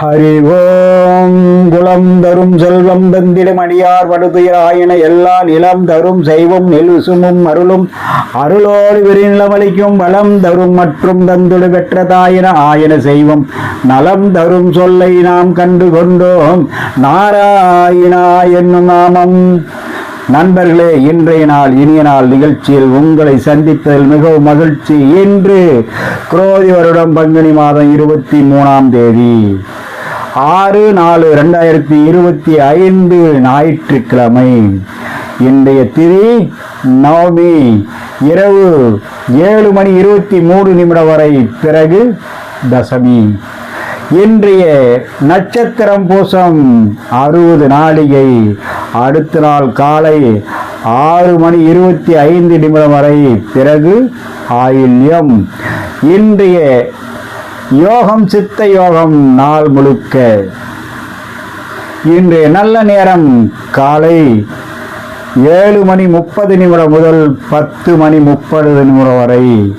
ஹரி ஓம் குலம் தரும் செல்வம் தந்திடும் அடியார் படுதுயர் எல்லா நிலம் தரும் செய்வும் நெல்விசுமும் அருளும். அருளோடு விரிநிலமளிக்கும் வளம் தரும் மற்றும் தந்துடு பெற்றதாயின ஆயன செய்வம். நலம் தரும் சொல்லை நாம் கண்டு கொண்டோம். நாராயணா என்னும் நாமம் நண்பர்களே இன்றைய நாள் இனிய நாள் நிகழ்ச்சியில் உங்களை சந்திப்பதில் மிகவும் மகிழ்ச்சி. இன்று குரோதி வருடம் பங்குனி மாதம் இருபத்தி மூணாம் தேதி. ஆறு நாலு ரெண்டாயிரத்தி இருபத்தி ஐந்து ஞாயிற்றுக்கிழமை. இன்றைய திரி நவமி இரவு ஏழு மணி இருபத்தி மூணு நிமிடம் வரை. பிறகு தசமி. இன்றைய நட்சத்திரம் பூசம் அறுபது நாளிகை. அடுத்த நாள் காலை ஆறு மணி இருபத்தி ஐந்து நிமிடம் வரை. பிறகு ஆயில்யம். இன்றைய யோகம் சித்த யோகம் நாள் முழுக்க. இன்றைய நல்ல நேரம் காலை ஏழு மணி முப்பது நிமிடம் முதல் பத்து மணி முப்பது நிமிடம் வரை.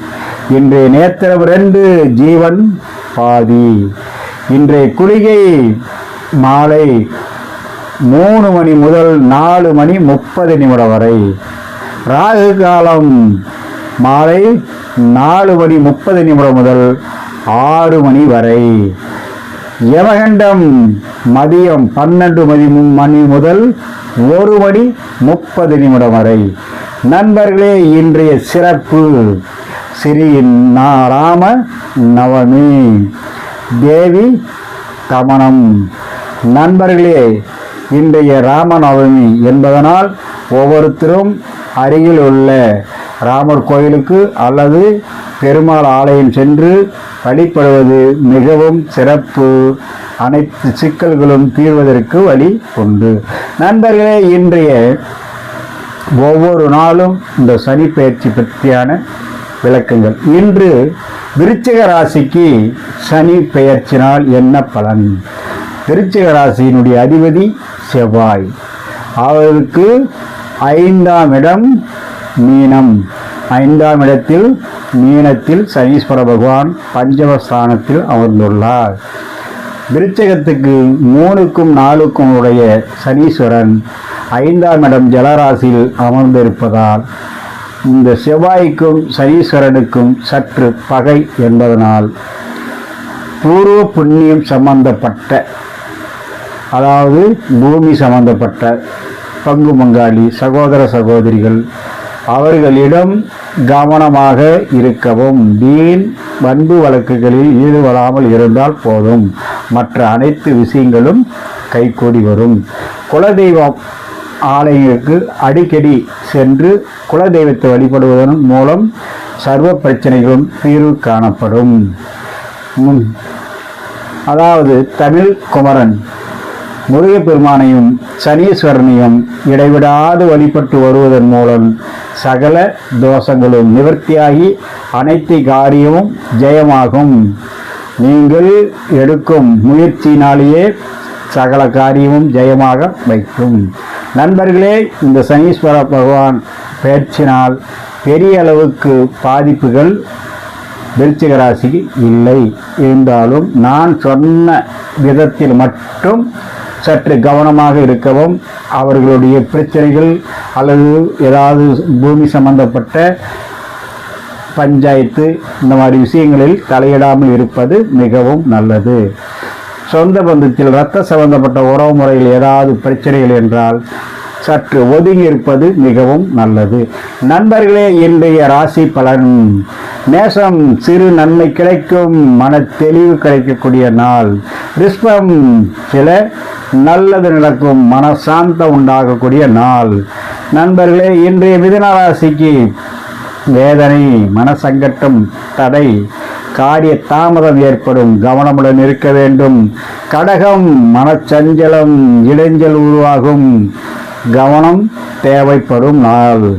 இன்றைய நேத்திரம் ரெண்டு ஜீவன் பாதி. இன்றைய குளிகை மாலை மூணு மணி முதல் நாலு மணி முப்பது நிமிடம் வரை. ராகு காலம் மாலை நாலு மணி முப்பது நிமிடம் முதல் ஆறு மணி வரை. யமகண்டம் மதியம் பன்னெண்டு மணி மணி முதல் ஒரு மணி முப்பது நிமிடம் வரை. நண்பர்களே இன்றைய சிறப்பு ஸ்ரீ நா- ராம நவமி. தேவி கமனம் நண்பர்களே இன்றைய ராமநவமி என்பதனால் ஒவ்வொருத்தரும் அருகில் உள்ள ராமர் கோயிலுக்கு அல்லது பெருமாள் ஆலயம் சென்று வழிபடுவது மிகவும் சிறப்பு. அனைத்து சிக்கல்களும் தீர்வதற்கு வழி உண்டு. நண்பர்களே இன்றைய ஒவ்வொரு நாளும் இந்த சனி பயிற்சி பற்றியான விளக்கங்கள். இன்று விருச்சிக ராசிக்கு சனி பெயர்ச்சினால் என்ன பலன்? விருச்சிக ராசியினுடைய அதிபதி செவ்வாய். அவருக்கு ஐந்தாம் இடம் மீனம். ஐந்தாம் இடத்தில் மீனத்தில் சனீஸ்வர பகவான் பஞ்சமஸ்தானத்தில் அமர்ந்துள்ளார். விருச்சகத்துக்கு மூணுக்கும் நாலுக்கும் உடைய சனீஸ்வரன் ஐந்தாம் இடம் ஜலராசியில் அமர்ந்திருப்பதால் இந்த செவ்வாய்க்கும் சனீஸ்வரனுக்கும் சற்று பகை என்பதனால் பூர்வ புண்ணியம் சம்பந்தப்பட்ட அதாவது பூமி சம்பந்தப்பட்ட பங்கு பங்காளி சகோதர சகோதரிகள் அவர்களிடம் கவனமாக இருக்கவும். வீண் பண்பு வழக்குகளில் ஈடுபடாமல் இருந்தால் போதும். மற்ற அனைத்து விஷயங்களும் கைகூடி வரும். குலதெய்வம் ஆலயங்களுக்கு அடிக்கடி சென்று குலதெய்வத்தை வழிபடுவதன் மூலம் சர்வ பிரச்சனைகளும் தீர்வு காணப்படும். அதாவது தமிழ் குமரன் முருகப்பெருமானையும் சனீஸ்வரனையும் இடைவிடாது வழிபட்டு வருவதன் மூலம் சகல தோஷங்களும் நிவர்த்தியாகி அனைத்து காரியமும் ஜெயமாகும். நீங்கள் எடுக்கும் முயற்சியினாலேயே சகல காரியமும் ஜெயமாக வைக்கும். நண்பர்களே இந்த சனீஸ்வர பகவான் பயிற்சினால் பெரிய அளவுக்கு பாதிப்புகள் விருச்சிக ராசிக்கு இல்லை. இருந்தாலும் நான் சொன்ன விதத்தில் மட்டும் சற்று கவனமாக இருக்கவும் அவர்களுடைய பிரச்சனைகள் அல்லது ஏதாவது பூமி சம்பந்தப்பட்ட பஞ்சாயத்து இந்த மாதிரி விஷயங்களில் தலையிடாமல் இருப்பது மிகவும் நல்லது. சொந்த பந்தத்தில் இரத்த சம்பந்தப்பட்ட உறவு முறையில் ஏதாவது பிரச்சனைகள் என்றால் சற்று ஒதுங்கி இருப்பது மிகவும் நல்லது. நண்பர்களே இன்றைய ராசி பலன். நேசம் சிறு நன்மை கிடைக்கும் மன தெளிவு கிடைக்கக்கூடிய நாள். ரிஷ்பம் சில நல்லது நடக்கும் மனசாந்தம் உண்டாகக்கூடிய நாள். நண்பர்களே இன்றைய மிதனராசிக்கு வேதனை மனசங்கட்டம் தடை காரிய தாமதம் ஏற்படும். கவனமுடன் இருக்க வேண்டும். கடகம் மனச்சஞ்சலம் இடைஞ்சல் உருவாகும். கவனம் தேவைப்படும் நாள்.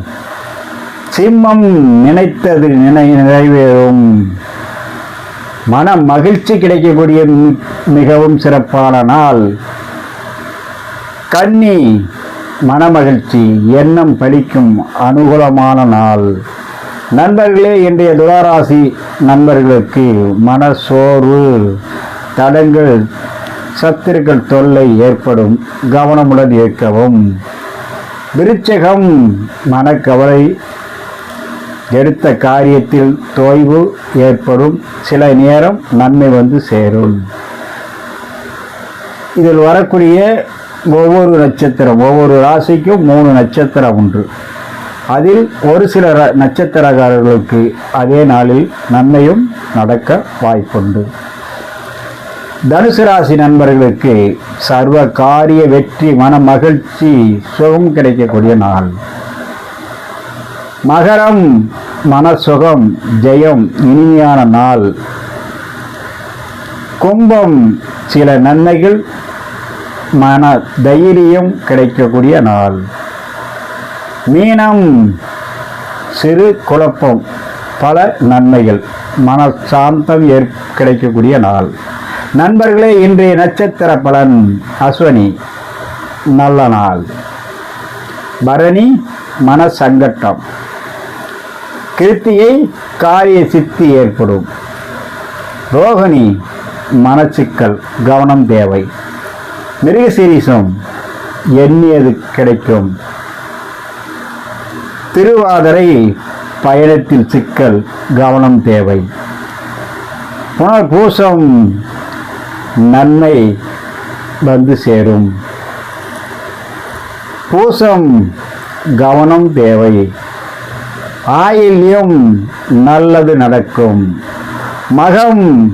சிம்மம் நினைத்தது நினை நிறைவேறும். மன மகிழ்ச்சி கிடைக்கக்கூடிய மிகவும் சிறப்பான நாள். கன்னி மனமகிழ்ச்சி எண்ணம் பலிக்கும் அனுகூலமான நாள். நண்பர்களே இன்றைய துளாராசி நண்பர்களுக்கு மனசோர்வு தடங்கள் சத்துருக்கள் தொல்லை ஏற்படும் கவனமுடன் இருக்கவும் விருச்சகம் மனக்கவலை எடுத்த காரியத்தில் தொய்வு ஏற்படும். சில நேரம் நன்மை வந்து சேரும். இதில் வரக்கூடிய ஒவ்வொரு நட்சத்திரம் ஒவ்வொரு ராசிக்கும் மூணு நட்சத்திரம் உண்டு. அதில் ஒரு சில ர- நட்சத்திரக்காரர்களுக்கு அதே நாளில் நன்மையும் நடக்க வாய்ப்புண்டு. தனுசு ராசி நண்பர்களுக்கு சர்வ காரிய வெற்றி மன மகிழ்ச்சி சுகம் கிடைக்கக்கூடிய நாள். மகரம் மனசுகம் ஜெயம் இனிமையான நாள். கும்பம் சில நன்மைகள் மன தைரியம் கிடைக்கக்கூடிய நாள். மீனம் சிறு குழப்பம் பல நன்மைகள் மன சாந்தம் ஏற் கிடைக்கக்கூடிய நாள். நண்பர்களே இன்றைய நட்சத்திர பலன் அஸ்வனி நல்ல நாள். பரணி மன சங்கட்டம் கிருத்தியை காரிய சித்தி ஏற்படும். ரோகிணி மனச்சிக்கல் கவனம் தேவை. மிருகசீரிசம் எண்ணியது கிடைக்கும். திருவாதிரை பயணத்தில் சிக்கல் கவனம் தேவை. புனர்பூசம் நன்மை வந்து சேரும். பூசம் கவனம் தேவை. ஆயில்யம் நல்லது நடக்கும். மகம்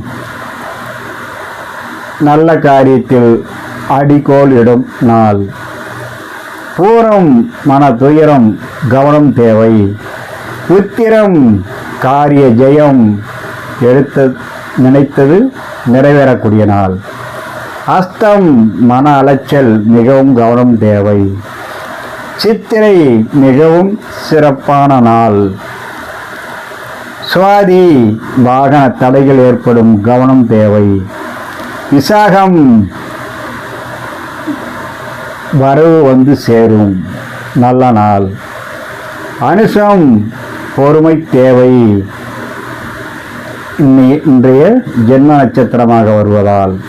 நல்ல காரியத்தில் அடிக்கோள் இடும் நாள். பூரம் மன துயரம் கவனம் தேவை. உத்திரம் காரிய ஜெயம் எடுத்த நினைத்தது நிறைவேறக்கூடிய நாள். அஸ்தம் மன அலைச்சல் மிகவும் கவனம் தேவை. சித்திரை மிகவும் சிறப்பான நாள். சுவாதி வாகன தடைகள் ஏற்படும் கவனம் தேவை. விசாகம் வரவு வந்து சேரும். நல்ல நாள். அனுஷம் பொறுமை தேவை. இன்றைய ஜென்ம நட்சத்திரமாக வருவதால்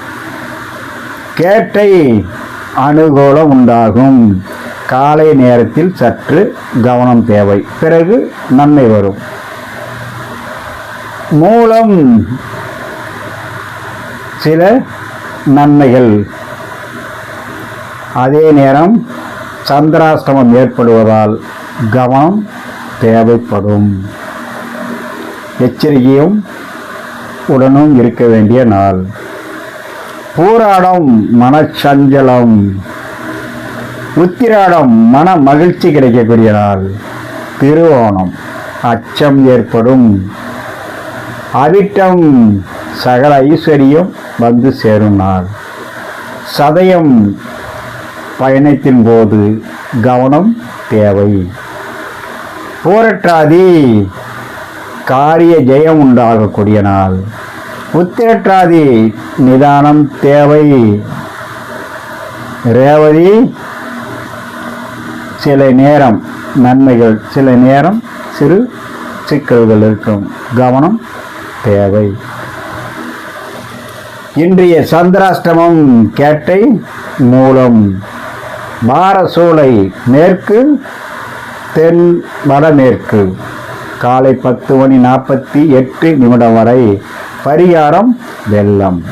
கேட்டை அனுகூலம் உண்டாகும். காலை நேரத்தில் சற்று கவனம் தேவை. பிறகு நன்மை வரும். மூலம் சில நன்மைகள். அதே நேரம் சந்திராஷ்டமம் ஏற்படுவதால் கவனம் தேவைப்படும். எச்சரிக்கையும் உடனும் இருக்க வேண்டிய நாள். பூராடம் மனச்சஞ்சலம். உத்திராடம் மன மகிழ்ச்சி கிடைக்கக்கூடிய நாள். திருவோணம் அச்சம் ஏற்படும். அவிட்டம் சகல ஐஸ்வர்யம் வந்து சேரும் நாள். சதயம் பயணத்தின் போது கவனம் தேவை. போரற்றாதி காரிய ஜெயம் உண்டாகக்கூடிய நாள். உத்திரட்டாதி நிதானம் தேவை. ரேவதி சில நேரம் நன்மைகள் சில நேரம் சிறு சிக்கல்கள் இருக்கும். கவனம் தேவை. இன்றைய சந்திராஷ்டமம் கேட்டை மூலம். பாரசூலை மேற்கு தென் வடமேற்கு காலை பத்து மணி நாற்பத்தி எட்டு நிமிடம் வரை பரிகாரம் வெள்ளம்.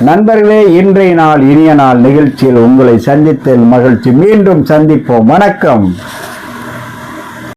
நண்பர்களே இன்றைய நாள் இனிய நாள் நிகழ்ச்சியில் உங்களை சந்தித்தல் மகிழ்ச்சி. மீண்டும் சந்திப்போம். வணக்கம்.